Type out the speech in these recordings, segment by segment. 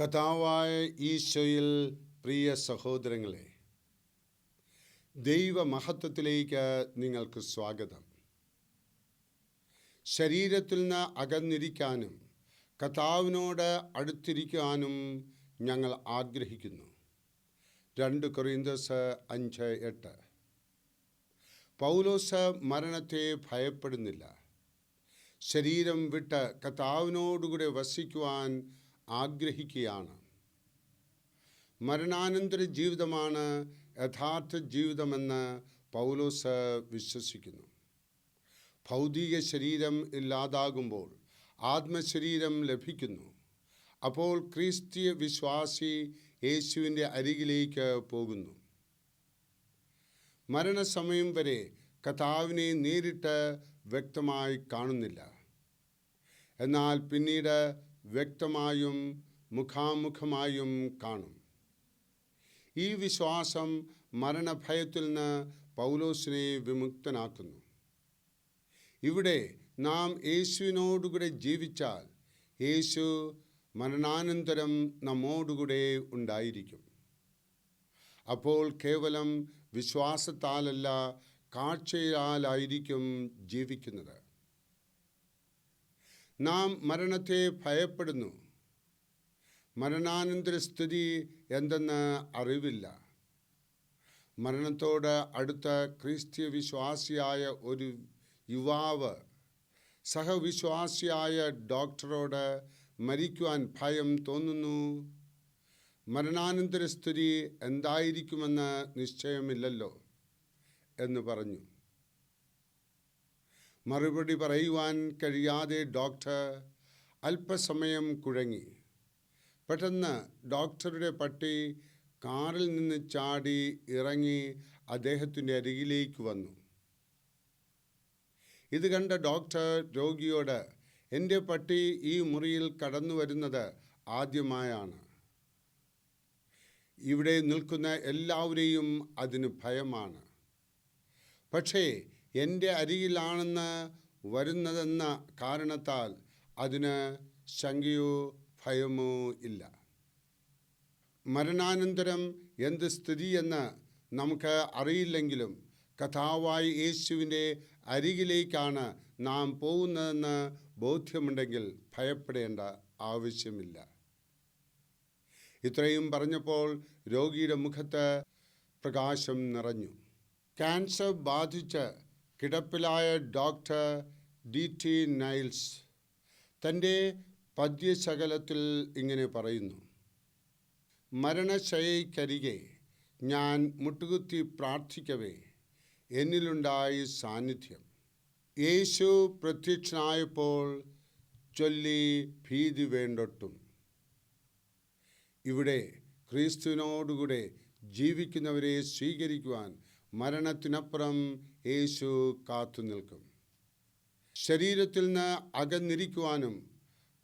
കഥാവായ ഈശോയിൽ പ്രിയ സഹോദരങ്ങളെ ദൈവമഹത്വത്തിലേക്ക് നിങ്ങൾക്ക് സ്വാഗതം. ശരീരത്തിൽ നിന്ന് അകന്നിരിക്കാനും കഥാവിനോട് അടുത്തിരിക്കാനും ഞങ്ങൾ ആഗ്രഹിക്കുന്നു. രണ്ട് കൊറിന്തസ് അഞ്ച് എട്ട്. പൗലോസ് മരണത്തെ ഭയപ്പെടുന്നില്ല. ശരീരം വിട്ട് കഥാവിനോടുകൂടെ വസിക്കുവാൻ ആഗ്രഹിക്കുകയാണ്. മരണാനന്തര ജീവിതമാണ് യഥാർത്ഥ ജീവിതമെന്ന് പൗലോസ് വിശ്വസിക്കുന്നു. ഭൗതിക ശരീരം ഇല്ലാതാകുമ്പോൾ ആത്മശരീരം ലഭിക്കുന്നു. അപ്പോൾ ക്രിസ്തീയ വിശ്വാസി യേശുവിന്റെ അരികിലേക്ക് പോകുന്നു. മരണസമയം വരെ കഥാവിനെ നേരിട്ട് വ്യക്തമായി കാണുന്നില്ല. എന്നാൽ പിന്നീട് വ്യക്തമായും മുഖാമുഖമായും കാണും. ഈ വിശ്വാസം മരണഭയത്തിൽ നിന്ന് പൗലോസിനെ വിമുക്തനാക്കുന്നു. ഇവിടെ നാം യേശുവിനോടുകൂടെ ജീവിച്ചാൽ യേശു മരണാനന്തരം നമ്മോടുകൂടെ ഉണ്ടായിരിക്കും. അപ്പോൾ കേവലം വിശ്വാസത്താലല്ല കാഴ്ചയാലായിരിക്കും ജീവിക്കുന്നത്. നാം മരണത്തെ ഭയപ്പെടുന്നു. മരണാനന്തര സ്ഥിതി എന്തെന്ന് അറിവില്ല. മരണത്തോട് അടുത്ത ക്രിസ്ത്യ വിശ്വാസിയായ ഒരു യുവാവ് സഹവിശ്വാസിയായ ഡോക്ടറോട് മരിക്കുവാൻ ഭയം തോന്നുന്നു. മരണാനന്തര സ്ഥിതി എന്തായിരിക്കുമെന്ന് നിശ്ചയമില്ലല്ലോ എന്ന് പറഞ്ഞു. മറുപടി പറയുവാൻ കഴിയാതെ ഡോക്ടർ അല്പസമയം കുഴങ്ങി. പെട്ടെന്ന് ഡോക്ടറുടെ പട്ടി കാറിൽ നിന്ന് ചാടി ഇറങ്ങി അദ്ദേഹത്തിന്റെ അരികിലേക്ക് വന്നു. ഇത് കണ്ട ഡോക്ടർ രോഗിയോട് എന്റെ പട്ടി ഈ മുറിയിൽ കടന്നു വരുന്നത് ആദ്യമായാണ്. ഇവിടെ നിൽക്കുന്ന എല്ലാവരെയും അതിന് ഭയമാണ്. പക്ഷേ എന്റെ അരികിലാണെന്ന് വരുന്നതെന്ന കാരണത്താൽ അതിന് ശങ്കയോ ഭയമോ ഇല്ല. മരണാനന്തരം എന്ത് സ്ഥിതിയെന്ന് നമുക്ക് അറിയില്ലെങ്കിലും കഥാവായി യേശുവിന്റെ അരികിലേക്കാണ് നാം പോകുന്നതെന്ന് ബോധ്യമുണ്ടെങ്കിൽ ഭയപ്പെടേണ്ട ആവശ്യമില്ല. ഇത്രയും പറഞ്ഞപ്പോൾ രോഗിയുടെ മുഖത്ത് പ്രകാശം നിറഞ്ഞു. ക്യാൻസർ ബാധിച്ച് കിടപ്പിലായ ഡോക്ടർ ഡി ടി നൈൽസ് തന്റെ പദ്യശകലത്തിൽ ഇങ്ങനെ പറയുന്നു മരണശയയ്ക്കരികെ ഞാൻ മുട്ടുകുത്തി പ്രാർത്ഥിക്കവേ എന്നിലുണ്ടായി സാന്നിധ്യം. യേശു പ്രത്യക്ഷനായപ്പോൾ ചൊല്ലി ഭീതി വേണ്ടൊട്ടും. ഇവിടെ ക്രിസ്തുവിനോടുകൂടെ ജീവിക്കുന്നവരെ സ്വീകരിക്കുവാൻ മരണത്തിനപ്പുറം യേശു കാത്തു നിൽക്കും. ശരീരത്തിൽ നിന്ന് അകന്നിരിക്കുവാനും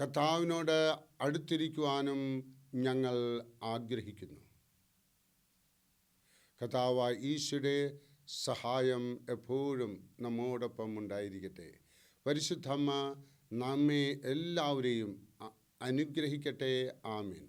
കർത്താവിനോട് അടുത്തിരിക്കുവാനും ഞങ്ങൾ ആഗ്രഹിക്കുന്നു. കർത്താവ് ഈശോയുടെ സഹായം എപ്പോഴും നമ്മോടൊപ്പം ഉണ്ടായിരിക്കട്ടെ. പരിശുദ്ധമ്മ നമ്മെ എല്ലാവരെയും അനുഗ്രഹിക്കട്ടെ. ആമീൻ.